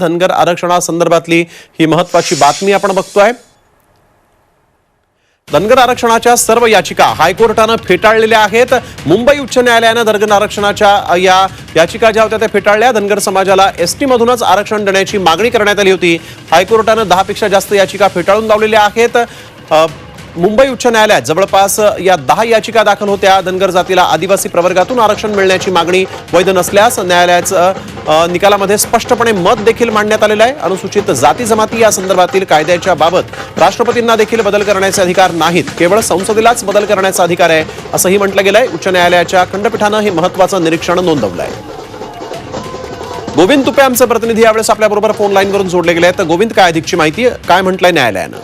धनगर आरक्षणासंदर्भातली ही महत्वाची बातमी आपण बघतोय. धनगर आरक्षणाच्या सर्व याचिका हायकोर्टानं फेटाळलेल्या आहेत. मुंबई उच्च न्यायालयानं धनगर आरक्षणाच्या या याचिका ज्या होत्या त्या फेटाळल्या. धनगर समाजाला एसटी मधूनच आरक्षण देण्याची मागणी करण्यात आली होती. हायकोर्टानं दहापेक्षा जास्त याचिका फेटाळून लावलेल्या आहेत. मुंबई उच्च न्यायालयात जवळपास या दहा याचिका दाखल होत्या. धनगर जातीला आदिवासी प्रवर्गातून आरक्षण मिळण्याची मागणी वैध नसल्यास न्यायालयाचं निकालामध्ये स्पष्टपणे मत देखील मांडण्यात आलेलं आहे. अनुसूचित जाती जमाती या संदर्भातील कायद्याच्या बाबत राष्ट्रपतींना देखील बदल करण्याचे अधिकार नाहीत. केवळ संसदेलाच बदल करण्याचा अधिकार आहे असंही म्हटलं गेलंय. उच्च न्यायालयाच्या खंडपीठानं हे महत्वाचं निरीक्षण नोंदवलं आहे गोविंद तुपे आमचे प्रतिनिधी यावेळेस आपल्याबरोबर फोन लाईनवरून जोडले गेले आहेत तर गोविंद काय अधिकची माहिती आहे? काय म्हटलंय न्यायालयानं?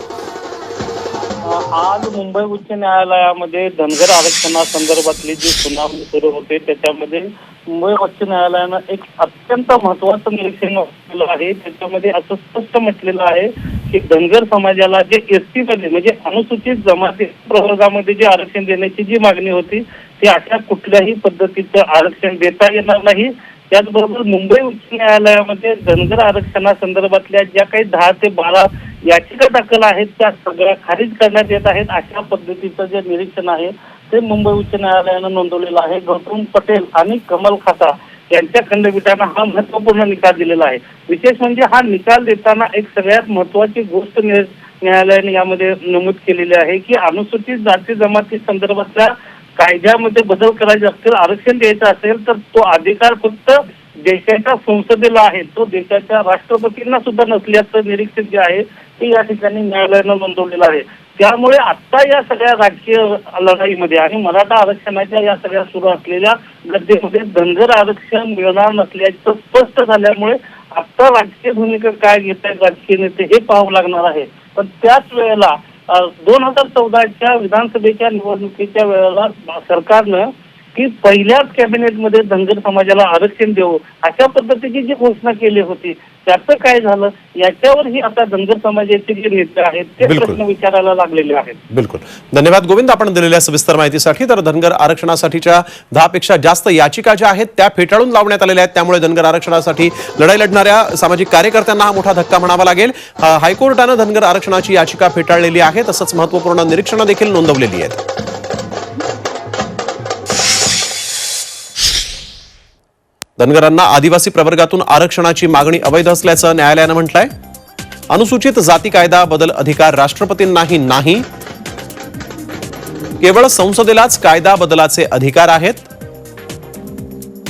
आज मुंबई उच्च न्यायालयामध्ये धनगर आरक्षणासंदर्भातली जी सुनावणी सुरू होते त्याच्यामध्ये मुंबई उच्च न्यायालयानं एक अत्यंत महत्वाचं निरीक्षण केलं आहे. त्याच्यामध्ये असं स्पष्ट म्हटलेलं आहे की धनगर समाजाला जे एस टी मध्ये म्हणजे अनुसूचित जमाती प्रवर्गामध्ये जे आरक्षण देण्याची जी मागणी होती ती अशा कुठल्याही पद्धतीचं आरक्षण देता येणार नाही. त्याचबरोबर मुंबई उच्च न्यायालयामध्ये धनगर आरक्षणासंदर्भातल्या ज्या काही दहा ते बारा याचिका दाखल आहेत त्या सगळ्या खारिज करण्यात येत आहेत. अशा पद्धतीचं जे निरीक्षण आहे ते मुंबई उच्च न्यायालयानं नोंदवलेलं आहे. गौतम पटेल आणि कमल खासा यांच्या खंडपीठानं हा महत्त्वपूर्ण निकाल दिलेला आहे. विशेष म्हणजे हा निकाल देताना एक सगळ्यात महत्वाची गोष्ट न्यायालयाने यामध्ये नमूद केलेली आहे की अनुसूचित जाती जमाती संदर्भातल्या कायद्यामध्ये बदल करायचे असतील आरक्षण द्यायचं असेल तर तो अधिकार फक्त देशाच्या संसदेला आहे तो देशाच्या राष्ट्रपतींना सुद्धा नसल्याचं निरीक्षण जे आहे ते या ठिकाणी न्यायालयानं नोंदवलेलं आहे. त्यामुळे आता या सगळ्या राजकीय लढाईमध्ये आणि मराठा आरक्षणाच्या या सगळ्या सुरू असलेल्या गद्देमध्ये धनगर आरक्षण मिळणार नसल्याचं स्पष्ट झाल्यामुळे आता राजकीय भूमिका काय घेत आहेत राजकीय नेते हे पाहावं लागणार आहे. पण त्याच वेळेला दोन हजार चौदाच्या विधानसभेच्या निवडणुकीच्या वेळेला सरकारनं की पहिल्याच कॅबिनेटमध्ये धनगर समाजाला आरक्षण देऊ अशा पद्धतीची जी घोषणा केली होती त्याचं काय झालं? याच्यावरही आता धनगर समाजाचे जे नेते आहेत ते. प्रश्न विचारायला लागलेले आहेत. बिलकुल. धन्यवाद गोविंद आपण दिलेल्या सविस्तर माहितीसाठी. तर धनगर आरक्षणासाठीच्या दहापेक्षा जास्त याचिका ज्या आहेत त्या फेटाळून लावण्यात आलेल्या आहेत. त्यामुळे धनगर आरक्षणासाठी लढाई लढणाऱ्या सामाजिक कार्यकर्त्यांना हा मोठा धक्का म्हणावा लागेल. हायकोर्टानं धनगर आरक्षणाची याचिका फेटाळलेली आहे. तसंच महत्त्वपूर्ण निरीक्षणं देखील नोंदवलेली आहेत. धनगरांना आदिवासी प्रवर्गातून आरक्षणाची मागणी अवैध असल्याचं न्यायालयानं म्हटलंय. अनुसूचित जाती कायदा बदल अधिकार राष्ट्रपतींनाही नाही. केवळ संसदेलाच कायदा बदलाचे अधिकार आहेत.